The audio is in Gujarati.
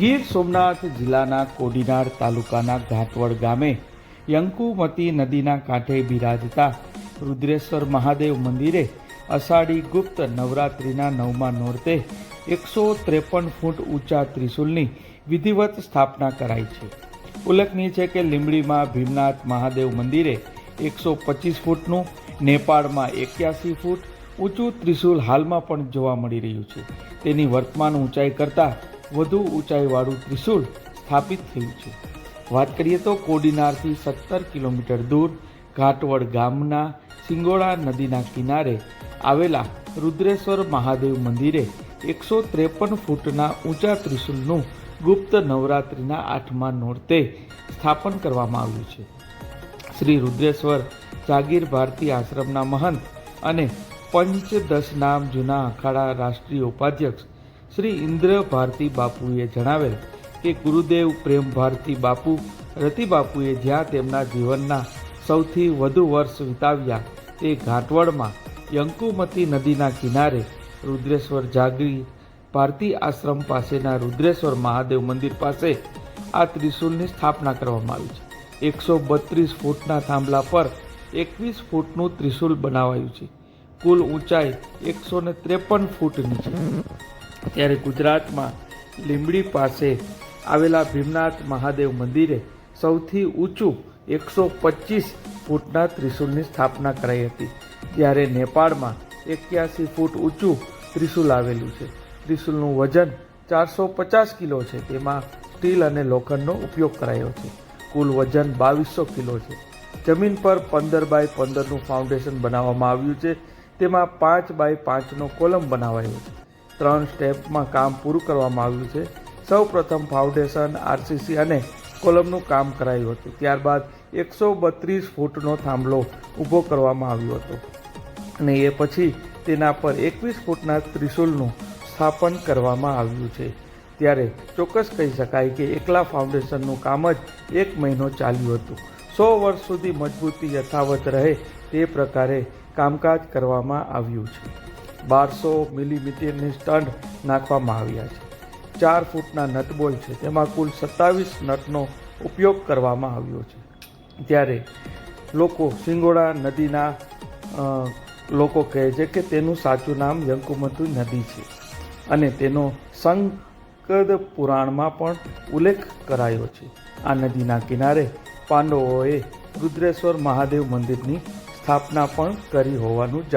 ગીર સોમનાથ જિલ્લાના કોડીનાર તાલુકાના ઘાટવડ ગામે યંકુમતી નદીના કાંઠે બિરાજતા રુદ્રેશ્વર મહાદેવ મંદિરે અષાઢી ગુપ્ત નવરાત્રિના નવમા નોરતે એકસો ત્રેપન ફૂટ ઊંચા ત્રિશુલની વિધિવત સ્થાપના કરાઈ છે. ઉલ્લેખનીય છે કે લીંબડીમાં ભીમનાથ મહાદેવ મંદિરે એકસો પચીસ ફૂટનું, નેપાળમાં એક્યાસી ફૂટ ઊંચું ત્રિશુલ હાલમાં પણ જોવા મળી રહ્યું છે. તેની વર્તમાન ઊંચાઈ કરતાં વધુ ઊંચાઈવાળું ત્રિશુલ સ્થાપિત થયું છે. વાત કરીએ તો કોડીનારથી સત્તર કિલોમીટર દૂર ઘાટવડ ગામના સિંગોડા નદીના કિનારે આવેલા રુદ્રેશ્વર મહાદેવ મંદિરે એકસો ત્રેપન ફૂટના ઊંચા ત્રિશુલનું ગુપ્ત નવરાત્રિના આઠમા નોરતે સ્થાપન કરવામાં આવ્યું છે. શ્રી રુદ્રેશ્વર જાગીર ભારતી આશ્રમના મહંત અને પંચદશ નામ જૂના અખાડા રાષ્ટ્રીય ઉપાધ્યક્ષ શ્રી ઇન્દ્ર ભારતી બાપુએ જણાવેલ કે ગુરુદેવ પ્રેમ ભારતી બાપુ, રતિ બાપુએ જ્યાં તેમના જીવનના સૌથી વધુ વર્ષ વિતાવ્યા તે ઘાટવડમાં યંકુમતી નદીના કિનારે રુદ્રેશ્વર જાગરી ભારતી આશ્રમ પાસેના રુદ્રેશ્વર મહાદેવ મંદિર પાસે આ ત્રિશુલની સ્થાપના કરવામાં આવી છે. એકસો બત્રીસ ફૂટના થાંભલા પર એકવીસ ફૂટનું ત્રિશુલ બનાવાયું છે. કુલ ઊંચાઈ એકસો ને ત્રેપન ફૂટની છે. ત્યારે ગુજરાતમાં લીંબડી પાસે આવેલા ભીમનાથ મહાદેવ મંદિરે સૌથી ઊંચું એકસો પચીસ ફૂટના ત્રિશુલની સ્થાપના કરાઈ હતી, ત્યારે નેપાળમાં એક્યાસી ફૂટ ઊંચું ત્રિશુલ આવેલું છે. ત્રિશુલનું વજન ચારસો પચાસ કિલો છે, તેમાં સ્ટીલ અને લોખંડનો ઉપયોગ કરાયો છે. કુલ વજન બાવીસો કિલો છે. જમીન પર પંદર બાય પંદરનું ફાઉન્ડેશન બનાવવામાં આવ્યું છે, તેમાં પાંચ બાય પાંચનો કોલમ બનાવાયો છે. ત્રણ સ્ટેપમાં કામ પૂરું કરવામાં આવ્યું છે. સૌ પ્રથમ ફાઉન્ડેશન, આરસીસી અને કોલમનું કામ કરાયું હતું. ત્યારબાદ એકસો બત્રીસ ફૂટનો થાંભલો ઊભો કરવામાં આવ્યો હતો. અને એ પછી તેના પર એકવીસ ફૂટના ત્રિશુલનું સ્થાપન કરવામાં આવ્યું છે. ત્યારે ચોક્કસ કહી શકાય કે એકલા ફાઉન્ડેશનનું કામ જ એક મહિનો ચાલ્યું હતું. સો વર્ષ સુધી મજબૂતી યથાવત રહે તે પ્રકારે કામકાજ કરવામાં આવ્યું છે. બારસો મિલીમીટરની સ્ટંડ નાખવામાં આવ્યા છે. ચાર ફૂટના નટબોલ છે. તેમાં કુલ સત્તાવીસ નટનો ઉપયોગ કરવામાં આવ્યો છે. ત્યારે લોકો સિંગોડા નદીના લોકો કહે છે કે તેનું સાચું નામ યંકુમતુ નદી છે અને તેનો સંકદ પુરાણમાં પણ ઉલ્લેખ કરાયો છે. આ નદીના કિનારે પાંડવોએ રુદ્રેશ્વર મહાદેવ મંદિરની સ્થાપના પણ કરી હોવાનું